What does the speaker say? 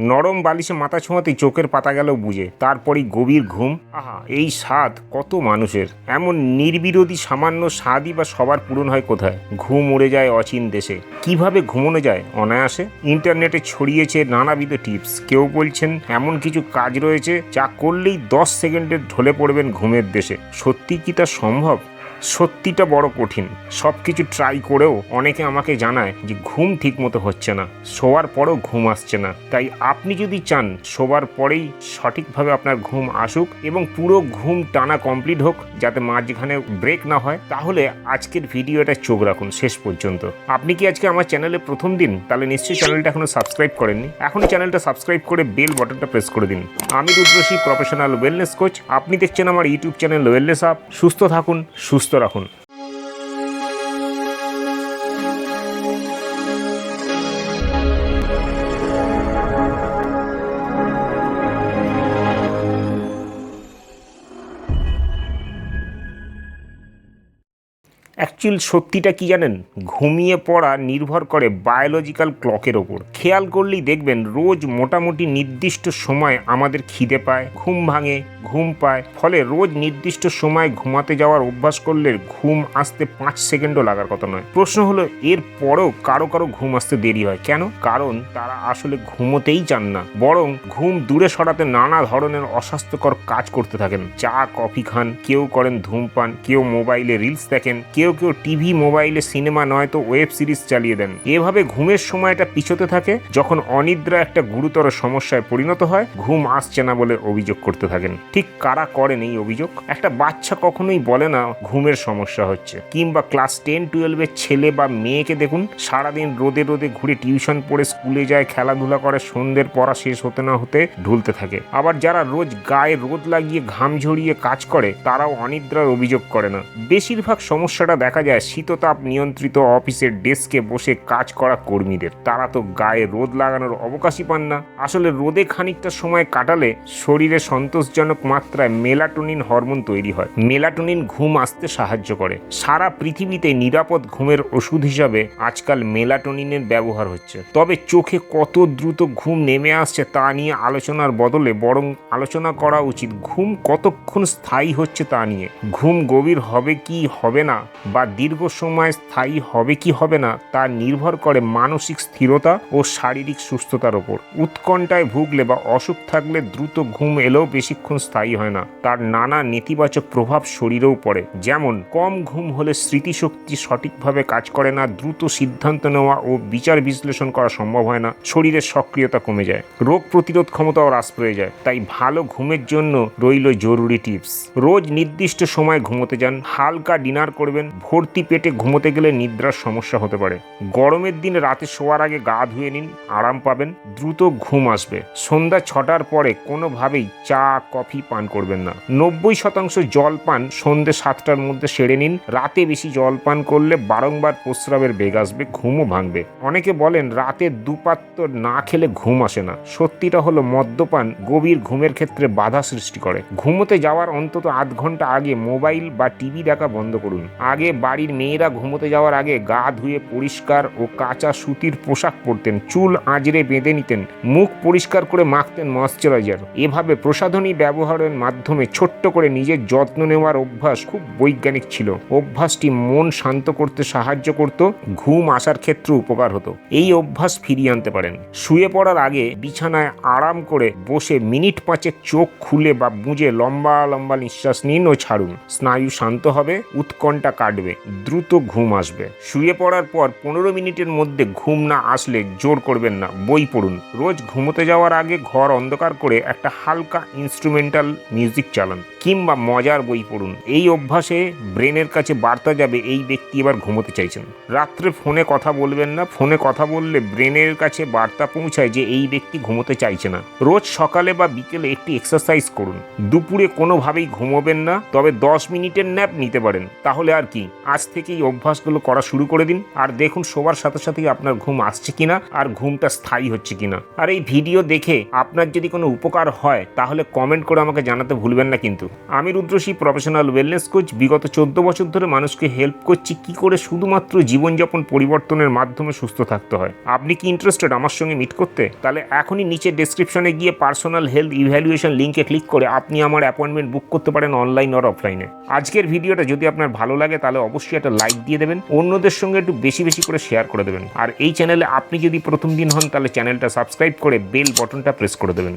নরম বালিশে মাথা ছোঁয়াতেই চোখের পাতা গেল বুঝে। তারপরই গভীর ঘুম। আহা, এই স্বাদ কত মানুষের। এমন নির্বিরোধী সামান্য স্বাদই বা সবার পূরণ হয় কোথায়? ঘুম উড়ে যায় অচিন দেশে। কীভাবে ঘুমোনো যায়? অনায়াসে। ইন্টারনেটে ছড়িয়েছে নানাবিধ টিপস। কেউ বলছেন, এমন কিছু কাজ রয়েছে যা করলেই দশ সেকেন্ডে ঢলে পড়বেন ঘুমের দেশে। সত্যি কি তা সম্ভব? সত্যিটা বড় কঠিন। সব কিছু ট্রাই করেও অনেকে আমাকে জানায় যে ঘুম ঠিক মতো হচ্ছে না শোয়ার পরেও ঘুম আসছে না। তাই আপনি যদি চান শোবার পরেই সঠিকভাবে আপনার ঘুম আসুক এবং পুরো ঘুম টানা কমপ্লিট হোক, যাতে মাঝখানে ব্রেক না হয়, তাহলে আজকের ভিডিওটা চোখ রাখুন শেষ পর্যন্ত। আপনি কি আজকে আমার চ্যানেলে প্রথম দিন? তাহলে নিশ্চয়ই চ্যানেলটা এখনও সাবস্ক্রাইব করেননি। এখনই চ্যানেলটা সাবস্ক্রাইব করে বেল বাটনটা প্রেস করে দিন। আমি রুদ্রশী প্রফেশনাল ওয়েলনেস কোচ আপনি দেখছেন আমার ইউটিউব চ্যানেল ওয়েলনেস আপ সুস্থ থাকুন, সুস্থ রাখুন। অ্যাকচুয়াল সত্যিটা কি জানেন? ঘুমিয়ে পড়া নির্ভর করে বায়োলজিক্যাল ক্লকের ওপর। খেয়াল করলেই দেখবেন রোজ মোটামুটি নির্দিষ্ট সময় আমাদের খিদে পায়, ঘুম ভাঙে, ঘুম পায়। ফলে রোজ নির্দিষ্ট সময় ঘুমাতে যাওয়ার অভ্যাস করলে ঘুম আসতে পাঁচ সেকেন্ডও লাগার কথা নয়। প্রশ্ন হলো, এর পরেও কারও কারও ঘুম আসতে দেরি হয় কেন? কারণ তারা আসলে ঘুমোতেই চান না। বরং ঘুম দূরে সরাতে নানা ধরনের অস্বাস্থ্যকর কাজ করতে থাকেন। চা, কফি খান, কেউ করেন ধূমপান, কেউ মোবাইলে রিলস দেখেন, কেউ কেউ টিভি, মোবাইলে, সিনেমা নয়তো ওয়েব সিরিজ চালিয়ে দেন। এভাবে ঘুমের সময়টা পিছোতে থাকে, যখন অনিদ্রা একটা গুরুতর সমস্যায় পরিণত হয়, ঘুম আসছে না বলে অভিযোগ করতে থাকেন। ঠিক কারা করেন এই অভিযোগ? একটা বাচ্চা কখনোই বলে না ঘুমের সমস্যা হচ্ছে। কিংবা ক্লাস টেন, টুয়েলভের ছেলে বা মেয়েকে দেখুন, সারাদিন রোদে রোদে ঘুরে টিউশন পড়ে স্কুলে যায়, খেলাধুলা করে, সন্ধ্যের পড়া শেষ হতে না হতে ঢুলতে থাকে। আবার যারা রোজ গায়ে রোদ লাগিয়ে ঘাম ঝরিয়ে কাজ করে, তারাও অনিদ্রার অভিযোগ করে না। বেশিরভাগ সমস্যাটা দেখা যায়, শীততাপ নিয়ন্ত্রিত অফিসের ডেস্কে বসে কাজ করা কর্মীদের। তারা তো গায়ে রোদ লাগানোর অবকাশই পান না। আসলে রোদে খানিকটা সময় কাটালে শরীরে সন্তোষজনক মাত্রায় মেলাটোনিন হরমোন তৈরি হয়। মেলাটোনিন ঘুম আসতে সাহায্য করে। সারা পৃথিবীতে নিরাপদ ঘুমের ওষুধ হিসাবে আজকাল মেলাটোনিনের ব্যবহার হচ্ছে। তবে চোখে কত দ্রুত ঘুম নেমে আসছে তা নিয়ে আলোচনার বদলে বরং আলোচনা করা উচিত। ঘুম কতক্ষণ স্থায়ী হচ্ছে তা নিয়ে। ঘুম গভীর হবে কি হবে না বা দীর্ঘ সময় স্থায়ী হবে কি হবে না, তা নির্ভর করে মানসিক স্থিরতা ও শারীরিক সুস্থতার ওপর। উৎকণ্ঠায় ভুগলে বা অসুখ থাকলে দ্রুত ঘুম এলেও বেশিক্ষণ স্থায়ী হয় না। তার নানা নেতিবাচক প্রভাব শরীরেও পড়ে, যেমন কম ঘুম হলে স্মৃতিশক্তি সঠিকভাবে কাজ করে না, দ্রুত সিদ্ধান্ত নেওয়া ও বিচার বিশ্লেষণ করা সম্ভব হয় না, শরীরের সক্রিয়তা কমে যায়, রোগ প্রতিরোধ ক্ষমতাও হ্রাস পেয়ে যায়। তাই ভালো ঘুমের জন্য রইল জরুরি টিপস। রোজ নির্দিষ্ট সময় ঘুমোতে যান, হালকা ডিনার করবেন ভর্তি পেটে ঘুমোতে গেলে নিদ্রার সমস্যা হতে পারে। গরমের দিন রাতে শোয়ার আগে গা ধুয়ে নিন, আরাম পাবেন, দ্রুত ঘুম আসবে। সন্ধ্যা ছটার পরে কোনোভাবেই চা, কফি পান করবেন না। নব্বই শতাংশ জল পান সন্ধ্যে সাতটার মধ্যে সেরে নিন। রাতে বেশি জল পান করলে বারংবার প্রস্রাবের বেগ আসবে, ঘুমও ভাঙবে। অনেকে বলেন, রাতে দুপাত্র না খেলে ঘুম আসে না। সত্যিটা হলো, মদ্যপান গভীর ঘুমের ক্ষেত্রে বাধা সৃষ্টি করে। ঘুমোতে যাওয়ার অন্তত আধ ঘণ্টা আগে মোবাইল বা টিভি দেখা বন্ধ করুন। আগে বাড়ির মেয়েরা ঘুমোতে যাওয়ার আগে গা ধুয়ে পরিষ্কার ও কাঁচা সুতির পোশাক পরতেন, চুল আঁচড়ে বেঁধে নিতেন, মুখ পরিষ্কার করে মাখতেন ময়শ্চারাইজার এভাবে প্রসাধনী ব্যবহারের মাধ্যমে ছোট্ট করে নিজের যত্ন নেওয়ার অভ্যাস খুব বৈজ্ঞানিক ছিল। অভ্যাসটি মন শান্ত করতে সাহায্য করত, ঘুম আসার ক্ষেত্রে উপকার হতো। এই অভ্যাস ফিরিয়ে আনতে পারেন। শুয়ে পড়ার আগে বিছানায় আরাম করে বসে মিনিট পাঁচেক চোখ খুলে বা বুঝে লম্বা লম্বা নিঃশ্বাস নিন ও ছাড়ুন। স্নায়ু শান্ত হবে, উৎকণ্ঠা কাটবে। দ্রুত ঘুম আসবে। শুয়ে পড়ার পর পনেরো মিনিটের মধ্যে ঘুম না আসলে জোর করবেন না, বই পড়ুন। রোজ ঘুমোতে যাওয়ার আগে ঘর অন্ধকার করে একটা হালকা ইনস্ট্রুমেন্টাল মিউজিক চালান, কিংবা মজার বই পড়ুন। এই অভ্যাসে ব্রেনের কাছে বার্তা যাবে, এই ব্যক্তি এবার ঘুমোতে চাইছেন। রাত্রে ফোনে কথা বলবেন না, ফোনে কথা বললে ব্রেনের কাছে বার্তা পৌঁছায় যে এই ব্যক্তি ঘুমোতে চাইছে না। রোজ সকালে বা বিকেলে একটি এক্সারসাইজ করুন। দুপুরে কোনোভাবেই ঘুমোবেন না, তবে দশ মিনিটের ন্যাপ নিতে পারেন। তাহলে আর কি? আজ থেকেই অভ্যাসগুলো করা শুরু করে দিন। আর দেখুন, শোবার সাথে সাথেই আপনার ঘুম আসছে কিনা আর ঘুমটা স্থায়ী হচ্ছে কিনা। আর এই ভিডিও দেখে আপনার যদি কোনো উপকার হয়, তাহলে কমেন্ট করে আমাকে জানাতে ভুলবেন না কিন্তু। আমি রুদ্রশী প্রফেশনাল ওয়েলনেস কোচ বিগত চোদ্দ বছর ধরে মানুষকে হেল্প করছি কি করে শুধুমাত্র জীবনযাপন পরিবর্তনের মাধ্যমে সুস্থ থাকতে হয়। আপনি কি ইন্টারেস্টেড আমার সঙ্গে মিট করতে? তাহলে এখনই নিচে ডেসক্রিপশনে গিয়ে পার্সোনাল হেলথ ইভ্যালুয়েশন লিঙ্কে ক্লিক করে আপনি আমার অ্যাপয়েন্টমেন্ট বুক করতে পারেন অনলাইন আর অফলাইনে আজকের ভিডিওটা যদি আপনার ভালো লাগে, তাহলে অবশ্যই একটা লাইক দিয়ে দেবেন, অন্যদের সঙ্গে একটু বেশি বেশি করে শেয়ার করে দেবেন। আর এই চ্যানেলে আপনি যদি প্রথম দিন হন, তাহলে চ্যানেলটা সাবস্ক্রাইব করে বেল বটনটা প্রেস করে দেবেন।